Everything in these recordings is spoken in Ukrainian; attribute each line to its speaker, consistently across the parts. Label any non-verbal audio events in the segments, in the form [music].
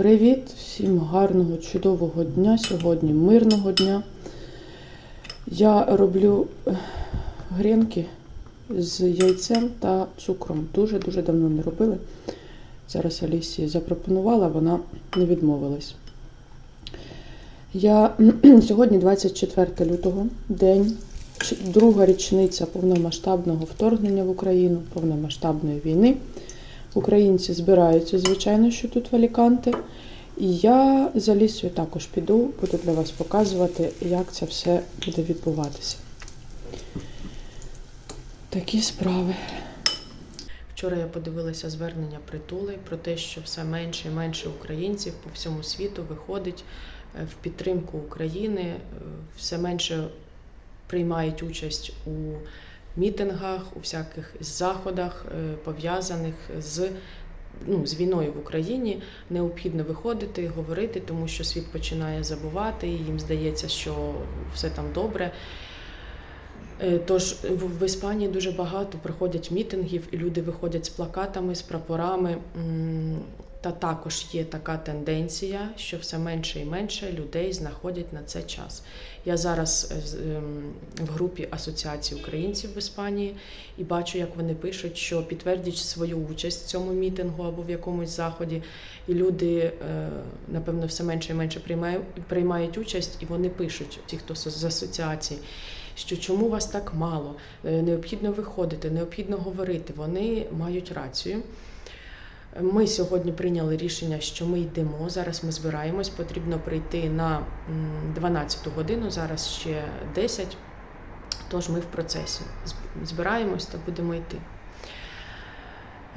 Speaker 1: Привіт, всім гарного, чудового дня. Сьогодні мирного дня. Я роблю е, грінки з яйцем та цукром. Дуже-дуже давно не робили. Зараз Алісі запропонувала, вона не відмовилась. Я [clears throat] сьогодні 24 лютого, день, друга річниця повномасштабного вторгнення в Україну, повномасштабної війни. Українці збираються, звичайно, що тут в Аліканте. І я за лісою також піду, буду для вас показувати, як це все буде відбуватися. Такі справи. Вчора я подивилася звернення притули про те, що все менше і менше українців по всьому світу виходить е, в підтримку України, е, все менше приймають участь у мітингах, у всяких заходах, е, пов'язаних з, ну, з війною в Україні. Необхідно виходити, говорити, тому що світ починає забувати, і їм здається, що все там добре. Е, Тож в Іспанії дуже багато приходять мітингів, і люди виходять з плакатами, з прапорами. Та також є така тенденція, що все менше і менше людей знаходять на це час. Я зараз е, ем, в групі Асоціації українців в Іспанії і бачу, як вони пишуть, що підтвердять свою участь в цьому мітингу або в якомусь заході. І люди, е, напевно, все менше і менше приймають, участь, і вони пишуть, ті, хто з з асоціації, що чому вас так мало, Е, необхідно виходити, необхідно говорити. Вони мають рацію. Ми сьогодні прийняли рішення, що ми йдемо. Зараз ми збираємось. Потрібно прийти на 12 годину, зараз ще 10. Тож ми в процесі. Збираємось та будемо йти.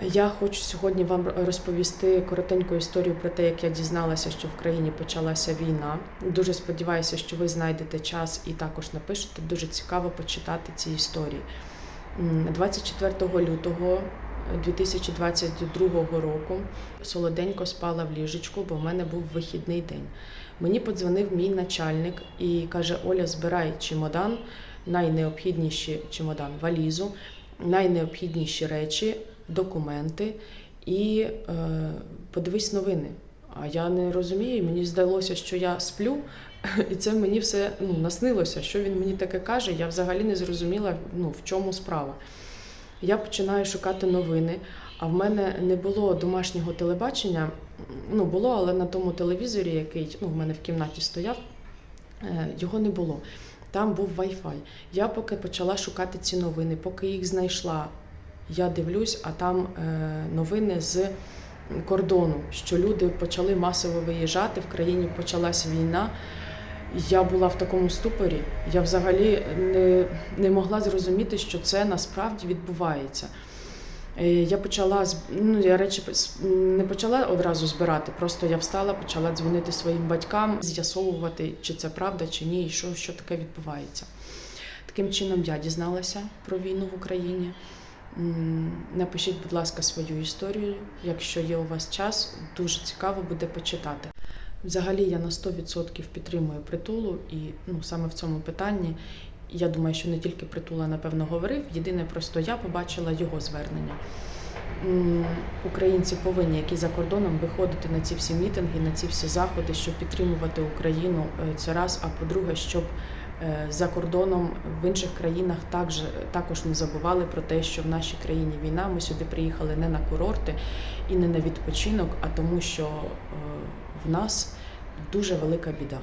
Speaker 1: Я хочу сьогодні вам розповісти коротеньку історію про те, як я дізналася, що в країні почалася війна. Дуже сподіваюся, що ви знайдете час і також напишете. Дуже цікаво почитати ці історії. 24 лютого 2022 року солоденько спала в ліжечку, бо в мене був вихідний день. Мені подзвонив мій начальник і каже: Оля, збирай чемодан, найнеобхідніші чемодан, валізу, найнеобхідніші речі, документи і е, подивись новини. А я не розумію, мені здалося, що я сплю, [laughs] і це мені все ну, наснилося, що він мені таке каже. Я взагалі не зрозуміла, ну, в чому справа. Я починаю шукати новини, а в мене не було домашнього телебачення. Ну, було, але на тому телевізорі, який ну, в мене в кімнаті стояв, е, його не було. Там був Wi-Fi. Я поки почала шукати ці новини, поки їх знайшла, я дивлюсь, а там е, новини з кордону, що люди почали масово виїжджати, в країні почалась війна. Я була в такому ступорі, я взагалі не, не могла зрозуміти, що це насправді відбувається. Е, Я почала ну, я речі не почала одразу збирати, просто я встала, почала дзвонити своїм батькам, з'ясовувати, чи це правда, чи ні, і що, що таке відбувається. Таким чином я дізналася про війну в Україні. Напишіть, будь ласка, свою історію. Якщо є у вас час, дуже цікаво буде почитати. Взагалі я на 100% підтримую притулу, і ну, саме в цьому питанні я думаю, що не тільки притула, напевно, говорив. Єдине, просто я побачила його звернення. Українці повинні, які за кордоном, виходити на ці всі мітинги, на ці всі заходи, щоб підтримувати Україну. Е, Це раз. А по-друге, щоб е, за кордоном в інших країнах також, також не забували про те, що в нашій країні війна. Ми сюди приїхали не на курорти і не на відпочинок, а тому, що е, в нас дуже велика біда.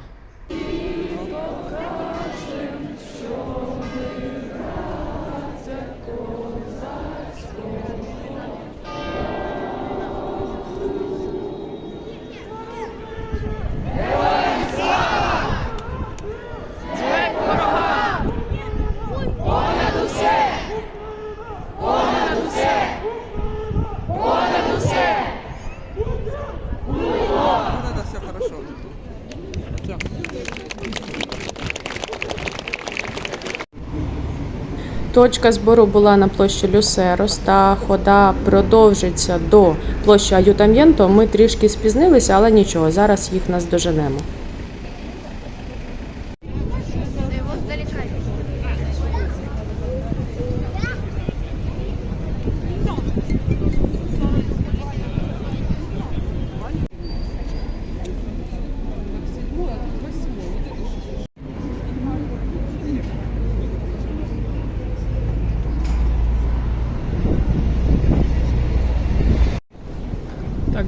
Speaker 2: Ну, это все хорошо. Всё.
Speaker 1: Точка збору була на площі Люсерос, та хода продовжиться до площі Аютам'єнто. Ми трішки спізнилися, але нічого, зараз їх наздоженемо.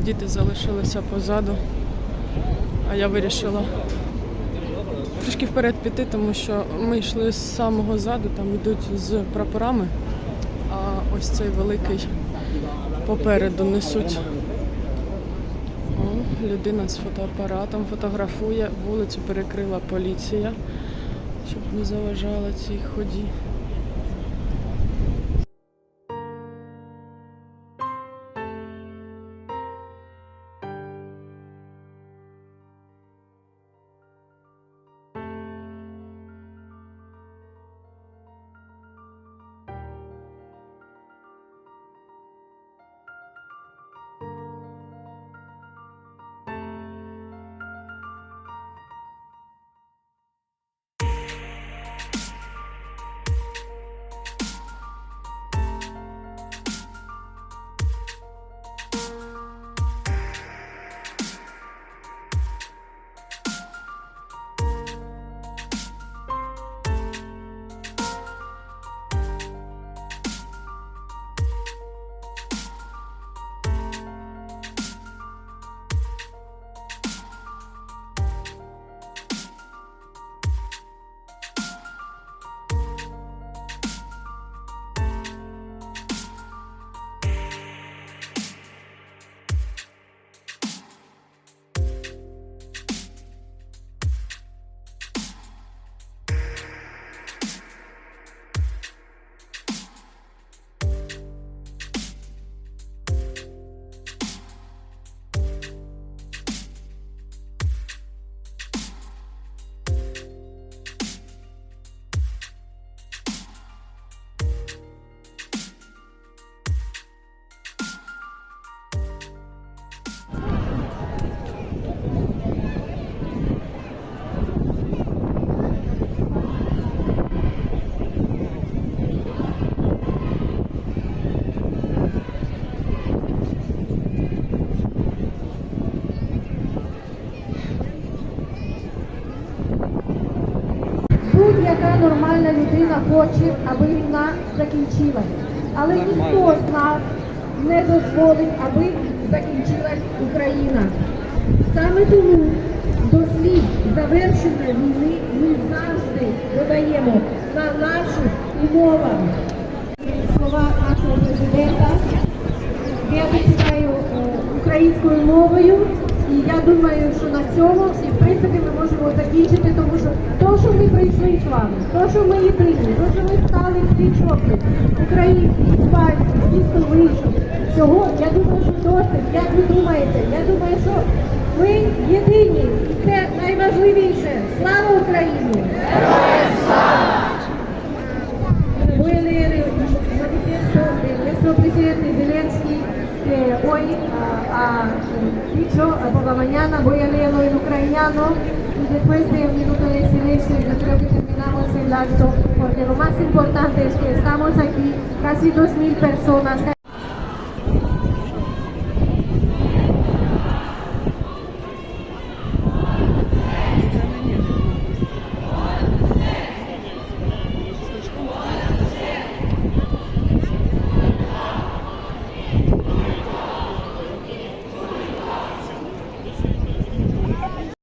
Speaker 1: Діти залишилися позаду. А я вирішила трішки вперед піти, тому що ми йшли з самого заду, там йдуть з прапорами, а ось цей великий попереду несуть. О, людина з фотоапаратом фотографує, вулицю перекрила поліція, щоб не заважала цій ході.
Speaker 3: Будь-яка нормальна людина хоче, аби війна закінчилась. Але ніхто з нас не дозволить, аби закінчилась Україна. Саме тому до слів завершення війни ми завжди додаємо на наших умовах. Слова нашого президента. Я зачитаю е, українською мовою, і я думаю, що на цьому і в принципі ми можемо закінчити, тому що то, що ми прийшли з вами, то, що ми єдині, то, що ми стали в стрічоки, українці, іспанці, місто вийшов. Цього я думаю, що досить. Як ви думаєте? Я думаю, що ми єдині, і це найважливіше. Слава Україні! Voy a leer el manifiesto de nuestro presidente hoy ha dicho por la mañana, voy a leerlo en ucraniano y después de un minuto de silencio yo creo que terminamos el acto, porque lo más importante es que estamos aquí, casi 2.000 personas.